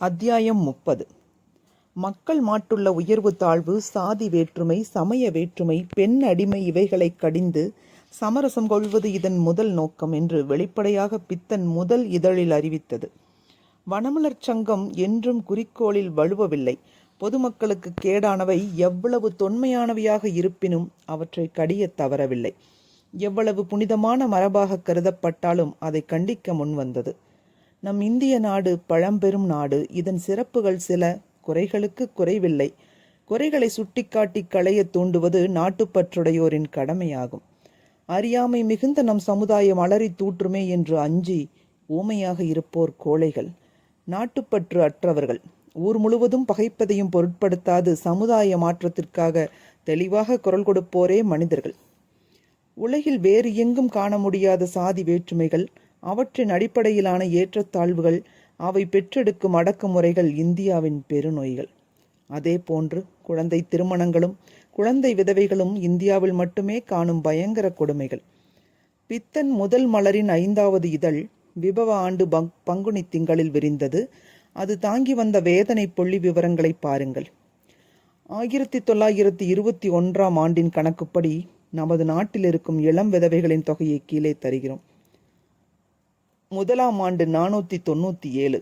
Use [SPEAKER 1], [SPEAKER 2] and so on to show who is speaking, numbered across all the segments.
[SPEAKER 1] அத்தியாயம் முப்பது. மக்கள் மாட்டுள்ள உயர்வு தாழ்வு சாதி வேற்றுமை சமய வேற்றுமை பெண் அடிமை இவைகளை கடிந்து சமரசம் கொள்வது இதன் முதல் நோக்கம் என்று வெளிப்படையாக பித்தன் முதல் இதழில் அறிவித்தது. வனமலர் சங்கம் என்றும் குறிக்கோளில் வலுவவில்லை. பொதுமக்களுக்கு கேடானவை எவ்வளவு தொன்மையானவையாக இருப்பினும் அவற்றை கடிய தவறவில்லை. எவ்வளவு புனிதமான மரபாக கருதப்பட்டாலும் அதை கண்டிக்க முன்வந்தது. நம் இந்திய நாடு பழம்பெரும் நாடு. இதன் சிறப்புகள் சில. குறைகளுக்கு குறைவில்லை. குறைகளை சுட்டிக்காட்டி களைய தூண்டுவது நாட்டுப்பற்றுடையோரின் கடமையாகும். அறியாமை மிகுந்த நம் சமுதாயம் அலறி தூற்றுமே என்று அஞ்சி ஊமையாக இருப்போர் கோழைகள். நாட்டுப்பற்று அற்றவர்கள். ஊர் முழுவதும் பகைப்பதையும் பொருட்படுத்தாது சமுதாய மாற்றத்திற்காக தெளிவாக குரல் கொடுப்போரே மனிதர்கள். உலகில் வேறு எங்கும் காண முடியாத சாதி வேற்றுமைகள் அவற்றின் அடிப்படையிலான ஏற்றத்தாழ்வுகள் அவை பெற்றெடுக்கும் அடக்குமுறைகள் இந்தியாவின் பெருநோய்கள். அதே போன்று குழந்தை திருமணங்களும் குழந்தை விதவைகளும் இந்தியாவில் மட்டுமே காணும் பயங்கர கொடுமைகள். பித்தன் முதல் மலரின் ஐந்தாவது இதழ் விபவ ஆண்டு பங் பங்குனி திங்களில் விரிந்தது. அது தாங்கி வந்த வேதனை புள்ளி விவரங்களை பாருங்கள். ஆயிரத்தி தொள்ளாயிரத்தி இருபத்தி ஒன்றாம் ஆண்டின் கணக்குப்படி நமது நாட்டில் இருக்கும் இளம் விதவைகளின் தொகையை கீழே தருகிறோம். முதலாம் ஆண்டு நானூற்றி தொண்ணூற்றி ஏழு.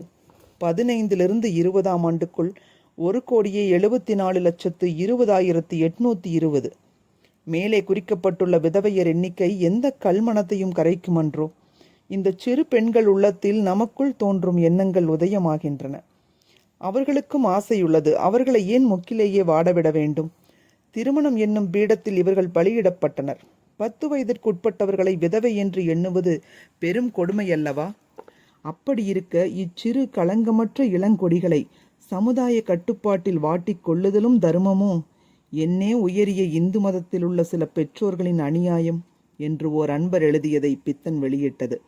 [SPEAKER 1] பதினைந்திலிருந்து இருபதாம் ஆண்டுக்குள் ஒரு கோடியே எழுபத்தி நாலு லட்சத்து இருபதாயிரத்து எட்நூற்றி இருபது. மேலே குறிக்கப்பட்டுள்ள விதவையர் எண்ணிக்கை எந்த கல்மணத்தையும் கரைக்குமன்றோ இந்த சிறு பெண்கள் உள்ளத்தில் நமக்குள் தோன்றும் எண்ணங்கள் உதயமாகின்றன. அவர்களுக்கும் ஆசையுள்ளது அவர்களை ஏன் முக்கிலேயே வாடவிட வேண்டும்? திருமணம் என்னும் பீடத்தில் இவர்கள் பலியிடப்பட்டனர். பத்து வயதிற்குட்பட்டவர்களை விதவை என்று எண்ணுவது பெரும் கொடுமை அல்லவா அப்படி இருக்க இச்சிறு களங்கமற்ற இளங்கொடிகளை சமுதாய கட்டுப்பாட்டில் வாட்டிக் கொள்ளுதலும் தர்மமோ? என்னே உயரிய இந்து மதத்தில் உள்ள சில பெற்றோர்களின் அநியாயம்? என்று ஓர் அன்பர் எழுதியதை பித்தன் வெளியிட்டது.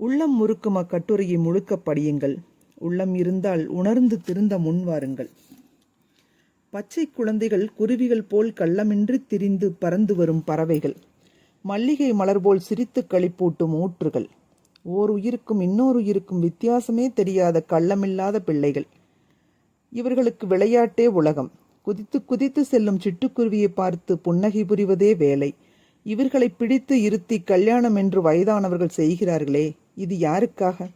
[SPEAKER 1] உள்ளம் முறுக்கும் அக்கட்டுரையை முழுக்க படியுங்கள். உள்ளம் இருந்தால் உணர்ந்து திருந்த முன்வாருங்கள் பச்சை குழந்தைகள் குருவிகள் போல் கள்ளமின்றி திரிந்து பறந்து வரும் பறவைகள். மல்லிகை மலர் போல் சிரித்து களிப்பூட்டும் ஊற்றுகள். ஓர் உயிருக்கும் இன்னொரு உயிருக்கும் வித்தியாசமே தெரியாத கள்ளமில்லாத பிள்ளைகள். இவர்களுக்கு விளையாட்டே உலகம். குதித்து குதித்து செல்லும் சிட்டுக்குருவியை பார்த்து புன்னகை புரிவதே வேலை. இவர்களை பிடித்து இருத்தி கல்யாணம் என்று வயதானவர்கள் செய்கிறார்களே இது யாருக்காக?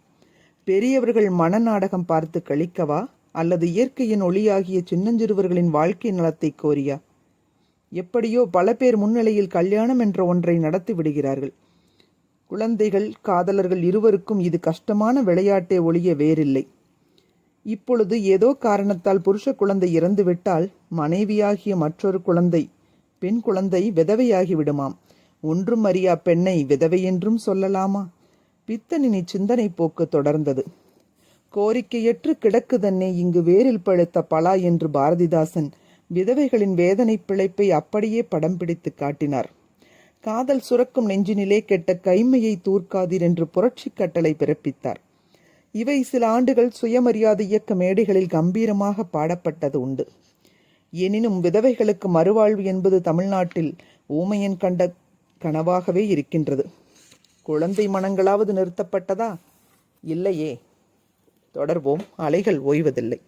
[SPEAKER 1] பெரியவர்கள் மனநாடகம் பார்த்து கழிக்கவா அல்லது இயற்கையின் ஒளியாகிய சின்னஞ்சிறுவர்களின் வாழ்க்கை நலத்தை கோரியா? எப்படியோ பல பேர் முன்னிலையில் கல்யாணம் என்ற ஒன்றை நடத்தி விடுகிறார்கள். குழந்தைகள் காதலர்கள் இருவருக்கும் இது கஷ்டமான விளையாட்டே ஒழிய வேறில்லை. இப்பொழுது ஏதோ காரணத்தால் புருஷ குழந்தை இறந்துவிட்டால் மனைவியாகிய மற்றொரு குழந்தை பெண் குழந்தை விதவையாகி விடுமாம் ஒன்றும் அறியா பெண்ணை விதவை என்றும் சொல்லலாமா? பித்தனின் இச்சிந்தனை போக்கு தொடர்ந்தது. கோரிக்கையற்று கிடக்குதன்னே இங்கு வேரில் பழுத்த பலா என்று பாரதிதாசன் விதவைகளின் வேதனை பிழைப்பை அப்படியே படம் பிடித்து காட்டினார். காதல் சுரக்கும் நெஞ்சினிலே கெட்ட கைமையை தூர்க்காதீர் என்று புரட்சி கட்டளை பிறப்பித்தார். இவை சில ஆண்டுகள் சுயமரியாதை இயக்க மேடைகளில் கம்பீரமாக பாடப்பட்டது உண்டு. எனினும் விதவைகளுக்கு மறுவாழ்வு என்பது தமிழ்நாட்டில் ஊமையன் கண்ட கனவாகவே இருக்கின்றது. குழந்தை மனங்களாவது நிறுத்தப்பட்டதா? இல்லையே. தொடர்வோம். அலைகள் ஓய்வதில்லை.